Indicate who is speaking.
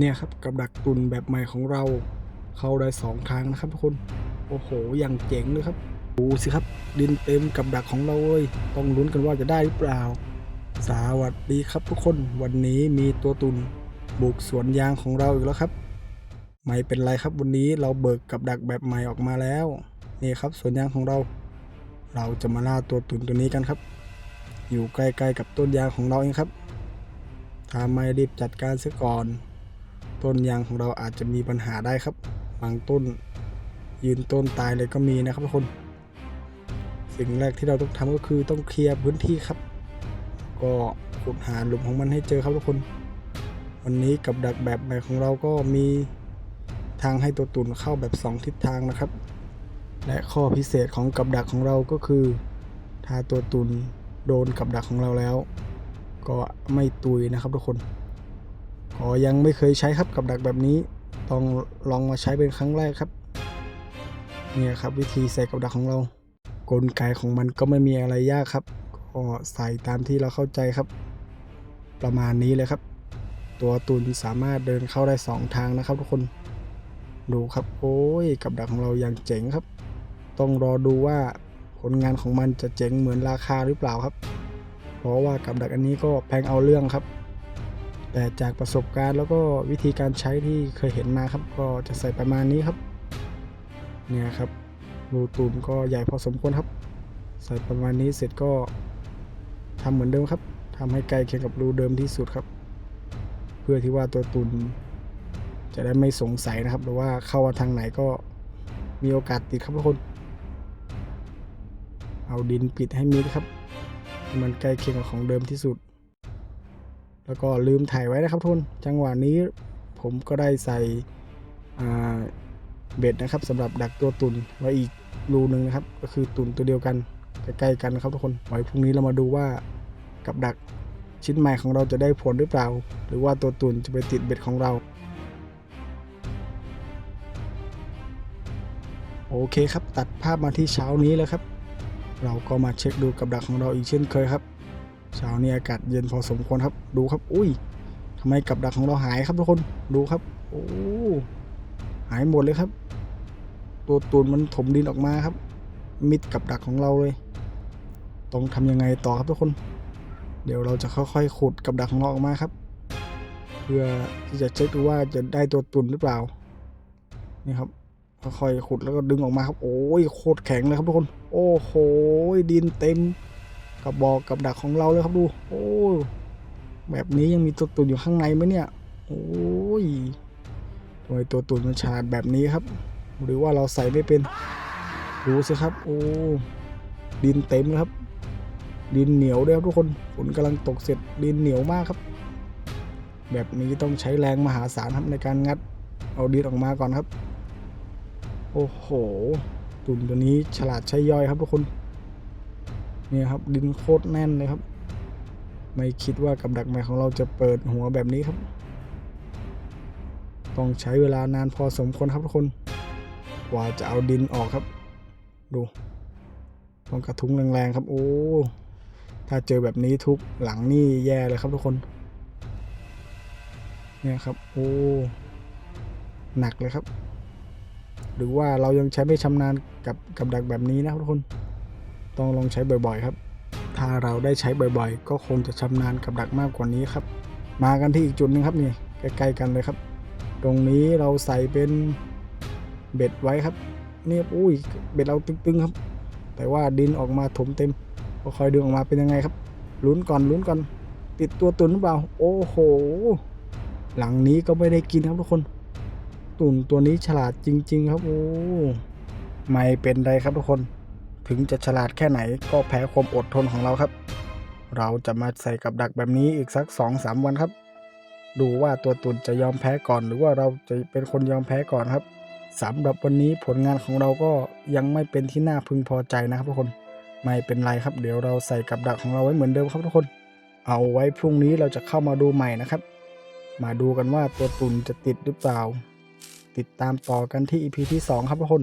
Speaker 1: เนี่ยครับกับดักตุนแบบใหม่ของเราเข้าได้สองทางนะครับทุกคนโอ้โหอย่างเจ๋งเลยครับดูสิครับ ดินเต็มกับดักของเราเลยต้องลุ้นกันว่าจะได้หรือเปล่า สวัสดีครับทุกคนวันนี้มีตัวตุนบุกสวนยางของเราอีกแล้วครับ ไม่เป็นไรครับวันนี้เราเบิกกับดักแบบใหม่ออกมาแล้วนี่ครับสวนยางของเรา เราจะมาล่าตัวตุนตัวนี้กันครับ อยู่ใกล้ๆกับต้นยางของเราเองครับถ้าไม่รีบจัดการเสียก่อน ต้นยางของเราอาจจะมีปัญหาได้ครับ บางต้นยืนต้นตายเลยก็มีนะครับทุกคน สิ่งแรกที่เราต้องทำก็คือต้องเคลียร์พื้นที่ครับ ก็ขุดหาหลุมของมันให้เจอครับทุกคน วันนี้กับดักแบบใหม่ของเราก็มีทางให้ตัวตุ่นเข้าแบบ 2 ทิศทางนะครับ และข้อพิเศษของกับดักของเราก็คือ ถ้าตัวตุ่นโดนกับดักของเราแล้ว ก็ไม่ตุยนะครับทุกคน ก็ยังไม่เคยใช้ครับกับดักแบบนี้ต้องลองมาใช้เป็นครั้งแรกครับ เนี่ยครับวิธีใส่กับดักของเรา กลไกของมันก็ไม่มีอะไรยากครับก็ใส่ตามที่เราเข้าใจครับ ประมาณนี้เลยครับ ตัวตุนสามารถเดินเข้าได้สองทางนะครับทุกคนดูครับโอ้ยกับดักของเราอย่างเจ๋งครับ ต้องรอดูว่าผลงานของมันจะเจ๋งเหมือนราคาหรือเปล่าครับ เพราะว่ากับดักอันนี้ก็แพงเอาเรื่องครับ แต่จากประสบการณ์แล้วก็วิธีการใช้ที่เคยเห็นมาครับ ก็จะใส่ประมาณนี้ครับ เนี่ยครับรูตูนก็ใหญ่พอสมควรครับ ใส่ประมาณนี้เสร็จก็ทำเหมือนเดิมครับทำให้ใกล้เคียงกับรูเดิมที่สุดครับ เพื่อที่ว่าตัวตุนจะได้ไม่สงสัยนะครับหรือว่าเข้ามาทางไหนก็มีโอกาสติดครับทุกคน เอาดินปิดให้มิดครับ มันใกล้เคียงกับของเดิมที่สุด แล้วก็ลืมถ่ายไว้นะครับทุนจังหวะนี้ผมก็ได้ใส่เบ็ดนะครับสำหรับดักตัวตุนไว้อีกรูหนึ่งนะครับ ก็คือตุนตัวเดียวกันใกล้ๆกันนะครับทุกคนไว้พรุ่งนี้เรามาดูว่ากับดักชิ้นใหม่ของเราจะได้ผลหรือเปล่า หรือว่าตัวตุนจะไปติดเบ็ดของเรา โอเคครับตัดภาพมาที่เช้านี้แล้วครับ เราก็มาเช็คดูกับดักของเราอีกเช่นเคยครับ เช้านี้อากาศเย็นพอสมควรครับ ดูครับ อุ้ยทำไมกับดักของเราหายครับทุกคนดูครับ โอ้หายหมดเลยครับ ตัวตูนมันถมดินออกมาครับ มิดกับดักของเราเลย ต้องทำยังไงต่อครับทุกคน เดี๋ยวเราจะค่อยๆขุดกับดักของเราออกมาครับ เพื่อที่จะเช็คดูว่าจะได้ตัวตุนหรือเปล่านี่ครับค่อยๆขุดแล้วก็ดึงออกมาครับ โอ้ยโคตรแข็งเลยครับทุกคน โอ้โหดินเต็ม กระบอกกับดักของเราเลยครับดู โอ้แบบนี้ยังมีตัวตุนอยู่ข้างในไหมเนี่ย โอ้ยทำไมตัวตุนมันฉลาดแบบนี้ครับ หรือว่าเราใส่ไม่เป็นดูสิครับ โอ้ดินเต็มเลยครับ ดินเหนียวด้วยครับทุกคนฝนกำลังตกเสร็จดินเหนียวมากครับ แบบนี้ต้องใช้แรงมหาศาลครับในการงัด เอาดินออกมาก่อนครับ โอ้โหตุ่นตัวนี้ฉลาดใช้ย่อยครับทุกคน เนี่ยครับดินโคตรแน่นเลยครับ ไม่คิดว่ากับดักใหม่ของเราจะเปิดหัวแบบนี้ครับ ต้องใช้เวลานานพอสมควรครับทุกคนกว่าจะเอาดินออกครับ ดูต้องกระทุ้งแรงๆครับ โอ้ ถ้าเจอแบบนี้ทุบหลังนี่แย่เลยครับทุกคน เนี่ยครับ โอ้ หนักเลยครับ หรือว่าเรายังใช้ไม่ชำนาญกับกับดักแบบนี้นะครับทุกคน ต้องลองใช้บ่อยๆครับ ถ้าเราได้ใช้บ่อยๆ ก็คงจะชำนาญกับดักมากกว่านี้ครับ มากันที่อีกจุดหนึงครับนี่ใกล้ๆกันเลยครับ ตรงนี้เราใส่เป็นเบ็ดไว้ครับเนี่ยอุ้ยเบ็ดเราตึงๆครับ แต่ว่าดินออกมาถมเต็มก็คอยดึงออกมาเป็นยังไงครับลุ้นก่อนลุ้นก่อนติดตัวตุนหรือเปล่า โอ้โห หลังนี้ก็ไม่ได้กินครับทุกคน ตุ่นตัวนี้ฉลาดจริง ๆ ครับโอ้ไม่เป็นไรครับทุกคน ถึงจะฉลาดแค่ไหนก็แพ้ความอดทนของเราครับ เราจะมาใส่กับดักแบบนี้อีกสัก2อสวันครับ ดูว่าตัวตุ่นจะยอมแพ้ก่อนหรือว่าเราจะเป็นคนยอมแพ้ก่อนครับสำหรับวันนี้ผลงานของเราก็ยังไม่เป็นที่น่าพึงพอใจนะครับทุกคน ไม่เป็นไรครับ เดี๋ยวเราใส่กับดักของเราไว้เหมือนเดิมครับทุกคน เอาไว้พรุ่งนี้เราจะเข้ามาดูใหม่นะครับ มาดูกันว่าตัวตุ่นจะติดหรือเปล่า ติดตามต่อกันที่ EP ที่ 2 ครับทุกคน